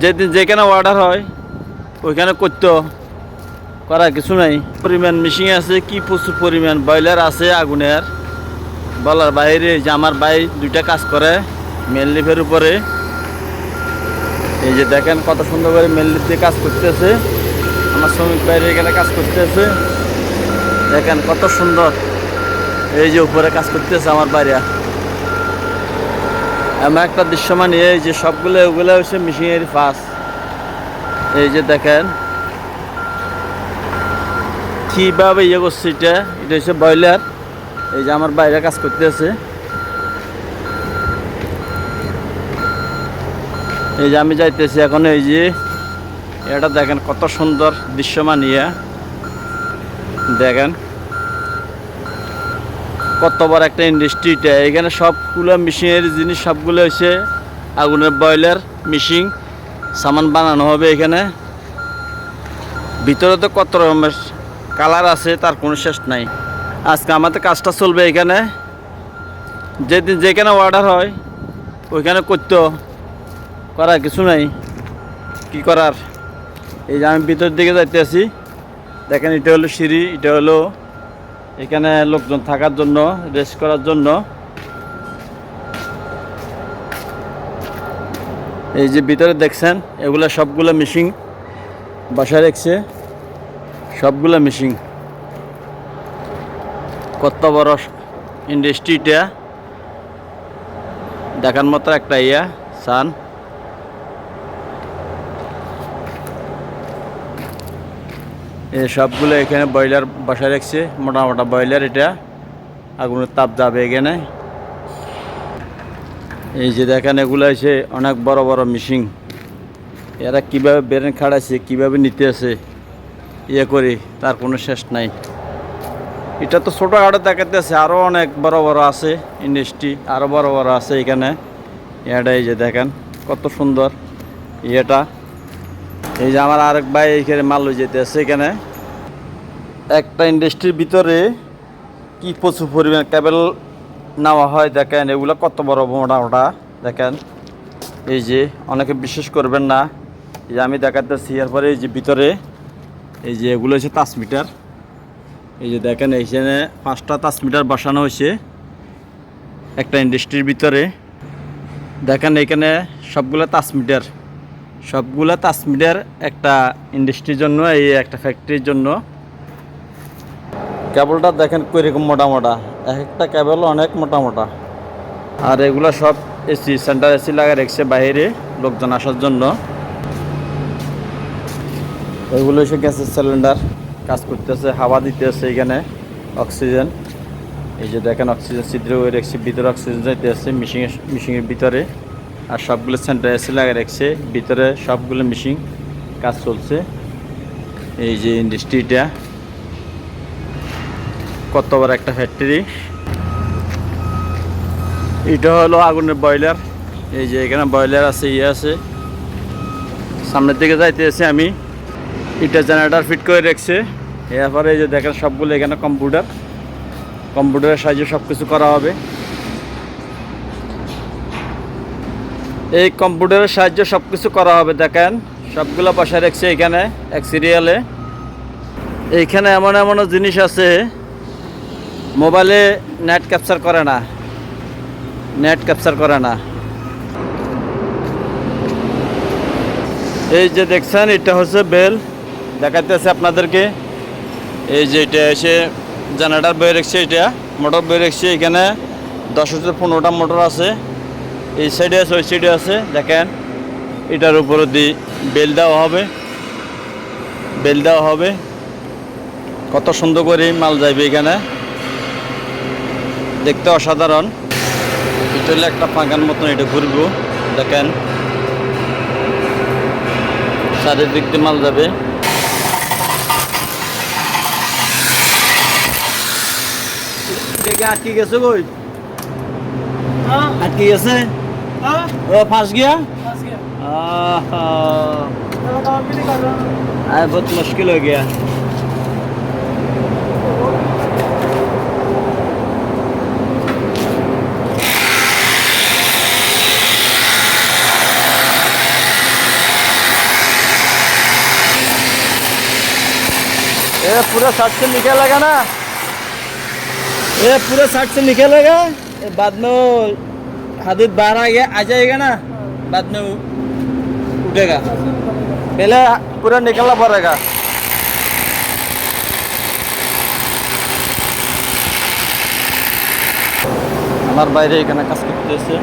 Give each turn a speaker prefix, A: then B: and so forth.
A: যেদিন যেখানে অর্ডার হয়, ওইখানে করতো। করার কিছু নাই। পরিমাণ মিশিং আছে, কি প্রচুর পরিমাণ। ব্রয়লার আছে, আগুনের। বলার বাইরে যে আমার ভাই দুইটা কাজ করে মেল লিফের উপরে। এই যে দেখেন কত সুন্দর করে মেল লিফ দিয়ে কাজ করতেছে। আমার শ্রমিক বাইরে এখানে কাজ করতেছে। দেখেন কত সুন্দর। এই যে উপরে কাজ করতেছে আমার বাইরে। এমন একটা দৃশ্যমান এই যে সবগুলো, ওগুলো হচ্ছে মিশিংয়ের ফাঁস এই যে দেখেন। কীভাবে ইয়ে করছে এটা? এটা হচ্ছে ব্রয়লার। এই যে আমার বাইরে কাজ করতেছে। এই যে আমি যাইতেছি এখন, এই যে এটা দেখেন কত সুন্দর দৃশ্যমান ইয়া। দেখেন। কত বড় একটা ইন্ডাস্ট্রি এটা। এখানে সবগুলো মেশিনের জিনিস, সবগুলো হচ্ছে আগুনের বয়লার মিশিং সামান বানানো হবে এখানে। ভিতরে তো কত রকমের কালার আছে, তার কোনো শেষ নাই। আজকে আমাদের কাজটা চলবে এখানে। যেদিন যেখানে অর্ডার হয়, ওইখানে করতো। করার কিছু নাই। কি করার? এই যে আমি ভিতর দিকে যাইতে আছি দেখেন, এটা হলো সিঁড়ি, এটা হলো এখানে লোকজন থাকার জন্য রেস্ট করার জন্য। এই যে ভিতরে দেখছেন, এগুলো সবগুলো মিশিং বাসায় রেখছে। সবগুলো মিশিং কত বড় ইন্ডাস্ট্রিটা দেখার মতো একটা ইয়া, সান। সবগুলো এখানে ব্রয়লার বাসায় রাখছে, মোটা মোটা ব্রয়লার এটা। আগুনের তাপ যাবে এখানে। এই যে দেখেন, এগুলো আছে অনেক বড় বড় মিশিং এরা কীভাবে বেরেন খাড়াইছে কীভাবে নিতে আছে ইয়ে করি, তার কোনো শেষ নাই। এটা তো ছোটোখাটো দেখাতে আছে আরও অনেক বড় বড় আছে ইন্ডাস্ট্রি আরও বড় বড় আছে এখানে। এটা এই যে দেখেন, কত সুন্দর। ইয়েটা এই যে আমার আরেক ভাই এইখানে মাল লই যেতে আছে এখানে। একটা ইন্ডাস্ট্রির ভিতরে কি প্রচুর পরিমাণ কেবল নেওয়া হয় দেখেন, এগুলো কত বড় মোটা মোটা, দেখেন। এই যে অনেকে বিশ্বাস করবেন না, এই যে আমি দেখাতেছি এরপরে এই যে ভিতরে, এই যে এগুলো হচ্ছে তাস মিটার। এই যে দেখেন, এইখানে পাঁচটা তাস মিটার বসানো হয়েছে একটা ইন্ডাস্ট্রির ভিতরে। দেখেন এখানে সবগুলো তাস মিটার। সবগুলা তাসমিটার একটা ইন্ডাস্ট্রির জন্য এই একটা ফ্যাক্টরির জন্য। কেবলটা দেখেন কীরকম মোটা মোটা। এক একটা কেবল অনেক মোটা মোটা। আর এগুলো সব এসি সেন্টার এসি লাগা রেখেছে বাইরে লোকজন আসার জন্য। এগুলো এসে গ্যাসের সিলিন্ডার কাজ করতেছে হাওয়া দিতেছে এখানে অক্সিজেন এই যে দেখেন অক্সিজেন ছিদ্র হয়ে রেখেছে ভিতরে অক্সিজেন যাইতেছে মিশিং মিশিংয়ের ভিতরে। আর সবগুলো সেন্টার এসে লাগিয়ে রাখছে। ভিতরে সবগুলো মেশিন কাজ চলছে। এই যে ইন্ডাস্ট্রিটা কত বড় একটা ফ্যাক্টরি এটা হলো আগুনের বয়লার এই যে এখানে বয়লার আছে ইয়ে আছে। সামনের দিকে যাইতে এসে আমি। এটা জেনারেটার ফিট করে রেখেছে। এরপরে এই যে দেখেন সবগুলো এখানে কম্পিউটার কম্পিউটারের সাহায্যে সব কিছু করা হবে। এই কম্পিউটারের সাহায্যে সব কিছু করা হবে, দেখেন। সবগুলো বসায় রাখছে এখানে, এক সিরিয়ালে এইখানে এমন এমন জিনিস আছে, মোবাইলে নেট ক্যাপচার করে না। নেট ক্যাপচার করে না। এই যে দেখছেন, এটা হচ্ছে বেল। দেখাইতেছে আপনাদেরকে। এই যে এটা এসে জেনারেটার বয়ে রেখেছে এটা। মোটর বয়ে রেখেছে এখানে। দশ হাজার পনেরোটা মোটর আছে। এই সাইডে আছে, ওই সাইডে আছে, দেখেন। এটার উপরে দিয়ে বেল দেওয়া হবে। বেল দেওয়া হবে। কত সুন্দর করে মাল যাইবে এখানে। দেখতে অসাধারণ। এটা হলে একটা ফাঁকার মতন এটা ঘুরবো, দেখেন। চারিদিক দিয়ে মাল যাবে। আটকে গেছে কই? আটকে গেছে? हाँ? वो फंस गया? अरे बहुत मुश्किल हो गया। ये पूरा साठ से निकलेगा ना? ये पूरा साठ से निकलेगा? बाद में हादिद बाहर आ गया आ जाएगा ना बाद में उ- उठेगा पहले पूरा निकलना पड़ेगा আমার বাইরে এখানে কাজ করতেছে